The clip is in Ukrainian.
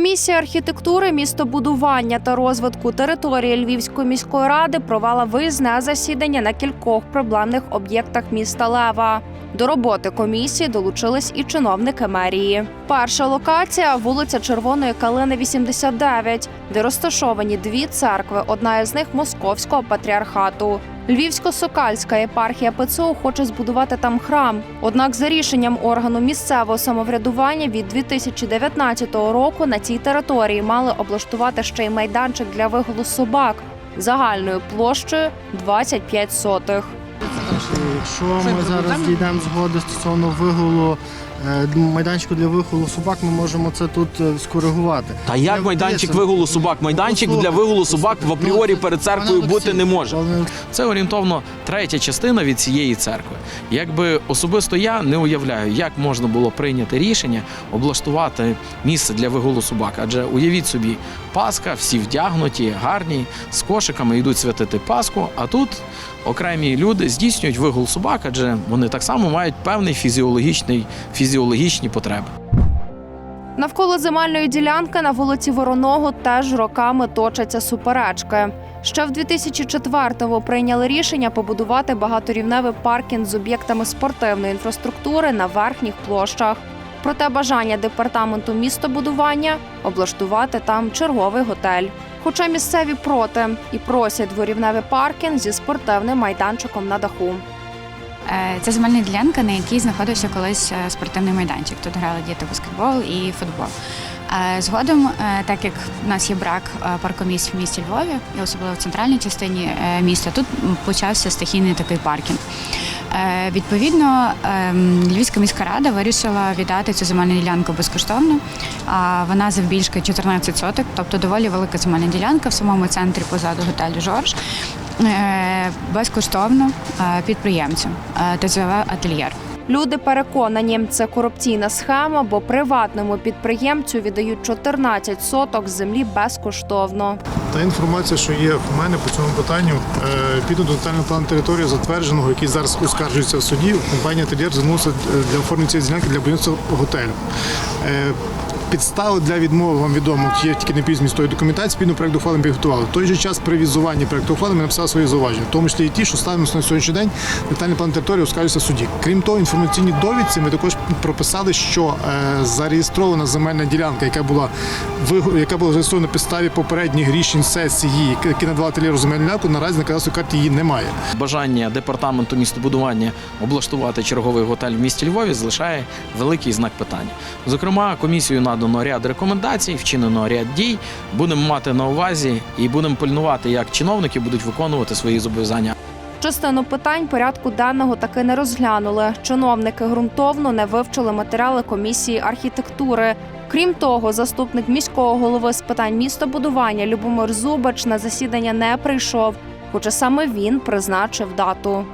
Комісія архітектури, містобудування та розвитку території Львівської міської ради провела виїзне засідання на кількох проблемних об'єктах міста Лева. До роботи комісії долучились і чиновники мерії. Перша локація вулиця Червоної Калини, 89, де розташовані дві церкви. Одна із них московського патріархату. Львівсько-Сокальська єпархія ПЦУ хоче збудувати там храм. Однак, за рішенням органу місцевого самоврядування від 2019 року на цій території мали облаштувати ще й майданчик для вигулу собак загальною площею 25 сотих. Якщо ми зараз дійдемо згоди стосовно вигулу е, майданчику для вигулу собак, ми можемо це тут е, скоригувати. Та як майданчик вигулу собак? Майданчик для вигулу собак в апріорі перед церквою бути не може. Це орієнтовно третя частина від цієї церкви. Якби особисто я не уявляю, як можна було прийняти рішення облаштувати місце для вигулу собак. Адже уявіть собі, Пасха, всі вдягнуті, гарні, з кошиками йдуть святити Пасху. А тут окремі люди здійснюють вигул собак, адже вони так само мають певний фізіологічний фізіологічні потреби. Навколо земельної ділянки на вулиці Вороного теж роками точаться суперечки. Ще в 2004-му прийняли рішення побудувати багаторівневий паркінг з об'єктами спортивної інфраструктури на верхніх площах. Проте бажання департаменту містобудування облаштувати там черговий готель. Хоча місцеві проти і просять дворівневий паркінг зі спортивним майданчиком на даху. Це земельна ділянка, на якій знаходився колись е, спортивний майданчик. Тут грали діти баскетбол і футбол. Е, Згодом, е, так як в нас є брак паркомісць в місті Львові, і особливо в центральній частині міста, тут почався стихійний такий паркінг. Відповідно, ем, Львівська міська рада вирішила віддати цю земельну ділянку безкоштовно. Вона завбільшки 14 соток, тобто доволі велика земельна ділянка в самому центрі позаду готелю Жорж. Е, Безкоштовно е, підприємцям е, ТЗВ Ательєр. Люди переконані, це корупційна схема, бо приватному підприємцю віддають 14 соток землі безкоштовно. Та інформація, що є в мене по цьому питанню, піду до детального плану території затвердженого, який зараз оскаржується в суді. Компанія «Ательєр» звернулася для оформлення цієї ділянки для будівництва готелю. Підстави для відмови вам відомо є тільки не пізні з тої документації, спільно проект ухвали підготували. В той же час при візуванні проекту ухвали ми написали свої зауваження, в тому числі і ті, що ставимо на сьогоднішній день детальний план території оскаржується суді. Крім того, в інформаційній довідці ми також прописали, що е, зареєстрована земельна ділянка, яка була яка була зареєстрована на підставі попередніх рішень сесії, які надавали ательєру земельну ділянку, наразі на кадастровій карті її немає. Бажання департаменту містобудування облаштувати черговий готель в місті Львові залишає великий знак питання. Зокрема, комісією надано ряд рекомендацій, вчинено ряд дій. Будемо мати на увазі і будемо пильнувати, як чиновники будуть виконувати свої зобов'язання. Частину питань порядку денного таки не розглянули. Чиновники ґрунтовно не вивчили матеріали комісії архітектури. Крім того, заступник міського голови з питань містобудування Любомир Зубач на засідання не прийшов, хоча саме він призначив дату.